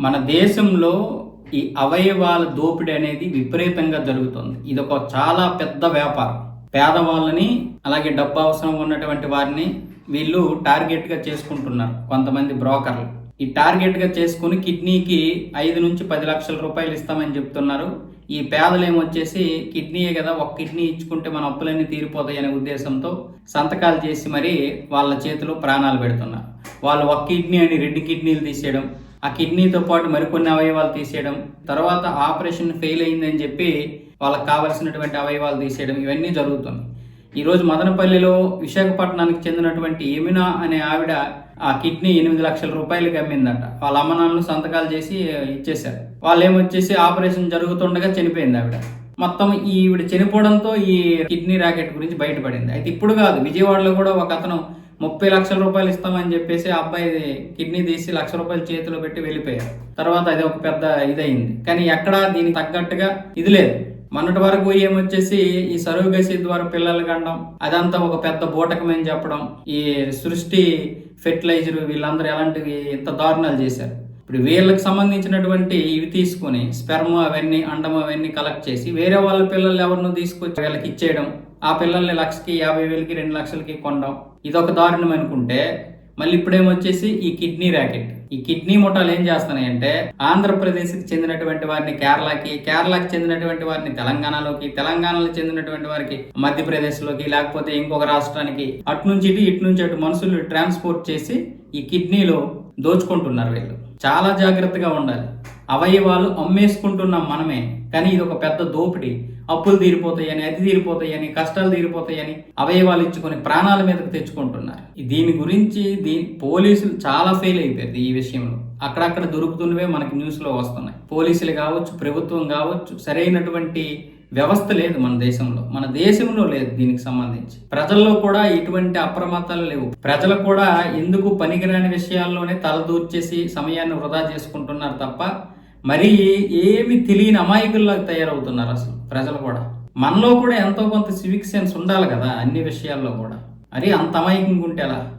మన దేశంలో ఈ అవయవాల దోపిడీ అనేది విపరీతంగా జరుగుతుంది. ఇది ఒక చాలా పెద్ద వ్యాపారం. పేదవాళ్ళని అలాగే డబ్బు అవసరం ఉన్నటువంటి వారిని వీళ్ళు టార్గెట్గా చేసుకుంటున్నారు కొంతమంది బ్రోకర్లు. ఈ టార్గెట్గా చేసుకుని కిడ్నీకి ఐదు నుంచి పది లక్షల రూపాయలు ఇస్తామని చెప్తున్నారు. ఈ పేదలేమొచ్చేసి కిడ్నీయే కదా ఒక కిడ్నీ ఇచ్చుకుంటే మన అప్పులన్నీ తీరిపోతాయి అనే ఉద్దేశంతో సంతకాలు చేసి మరి వాళ్ళ చేతిలో ప్రాణాలు పెడుతున్నారు. వాళ్ళు ఒక కిడ్నీ అని రెండు కిడ్నీలు తీసేయడం ఆ కిడ్నీతో పాటు మరికొన్ని అవయవాలు తీసేయడం తర్వాత ఆపరేషన్ ఫెయిల్ అయిందని చెప్పి వాళ్ళకి కావలసినటువంటి అవయవాలు తీసేయడం ఇవన్నీ జరుగుతుంది. ఈరోజు మదనపల్లిలో విశాఖపట్నానికి చెందినటువంటి యమునా అనే ఆవిడ ఆ కిడ్నీ ఎనిమిది లక్షల రూపాయలకి అమ్మిందట. వాళ్ళ అమ్మనాన్నలు సంతకాలు చేసి ఇచ్చేశారు. వాళ్ళు ఏమొచ్చేసి ఆపరేషన్ జరుగుతుండగా చనిపోయింది ఆవిడ. మొత్తం ఈవిడ చనిపోవడంతో ఈ కిడ్నీ ర్యాకెట్ గురించి బయటపడింది. అయితే ఇప్పుడు కాదు విజయవాడలో కూడా ఒక అతను ముప్పై లక్షల రూపాయలు ఇస్తామని చెప్పేసి ఆ అబ్బాయి కిడ్నీ తీసి లక్ష రూపాయలు చేతిలో పెట్టి వెళ్ళిపోయారు. తర్వాత అది ఒక పెద్ద ఇదయింది. కానీ ఎక్కడా దీనికి తగ్గట్టుగా ఇది లేదు. మొన్నటి వరకు ఏమొచ్చేసి ఈ సరువుగసి ద్వారా పిల్లలు కండం అదంతా ఒక పెద్ద బూటకమని చెప్పడం ఈ సృష్టి ఫెర్టిలైజర్ వీళ్ళందరూ ఎలాంటివి ఇంత దారుణాలు చేశారు. ఇప్పుడు వీళ్ళకి సంబంధించినటువంటి ఇవి తీసుకొని స్పెర్మ్ అవన్నీ అండం అవన్నీ కలెక్ట్ చేసి వేరే వాళ్ళ పిల్లలు ఎవరినో తీసుకొచ్చి వీళ్ళకి ఇచ్చేయడం ఆ పిల్లల్ని లక్షకి యాభై వేలకి రెండు లక్షలకి కొనడం ఇదొక దారుణం అనుకుంటే మళ్ళీ ఇప్పుడేమొచ్చేసి ఈ కిడ్నీ ర్యాకెట్. ఈ కిడ్నీ ముఠాలు ఏం చేస్తున్నాయంటే ఆంధ్రప్రదేశ్కి చెందినటువంటి వారిని కేరళకి కేరళకి చెందినటువంటి వారిని తెలంగాణలోకి తెలంగాణలో చెందినటువంటి వారికి మధ్యప్రదేశ్లోకి లేకపోతే ఇంకొక రాష్ట్రానికి అటు నుంచి ఇటు ఇటు నుంచి అటు మనుషులు ట్రాన్స్పోర్ట్ చేసి ఈ కిడ్నీలో దోచుకుంటున్నారు వీళ్ళు. చాలా జాగ్రత్తగా ఉండాలి. అవయవాలు అమ్మేసుకుంటున్నాం మనమే కానీ ఇది ఒక పెద్ద దోపిడీ. అప్పులు తీరిపోతాయని అది తీరిపోతాయని కష్టాలు తీరిపోతాయని అవయవాలు ఇచ్చుకొని ప్రాణాల మీదకు తెచ్చుకుంటున్నారు. దీని గురించి దీ పోలీసులు చాలా ఫెయిల్ అయిపోయారు ఈ విషయంలో. అక్కడక్కడ దొరుకుతున్నవే మనకి న్యూస్లో వస్తున్నాయి. పోలీసులు కావచ్చు ప్రభుత్వం కావచ్చు సరైనటువంటి వ్యవస్థ లేదు మన దేశంలో. మన దేశంలో లేదు దీనికి సంబంధించి. ప్రజల్లో కూడా ఎటువంటి అప్రమత్తాలు లేవు. ప్రజలు కూడా ఎందుకు పనికిరాని విషయాల్లోనే తలదూర్చేసి సమయాన్ని వృధా చేసుకుంటున్నారు తప్ప మరి ఏమి తెలియని అమాయకుల్లాగా తయారవుతున్నారు అసలు ప్రజలు కూడా? మనలో కూడా ఎంతో కొంత సివిక్ సెన్స్ ఉండాలి కదా అన్ని విషయాల్లో కూడా. మరి అంత అమాయకంగా ఉంటే ఎలా?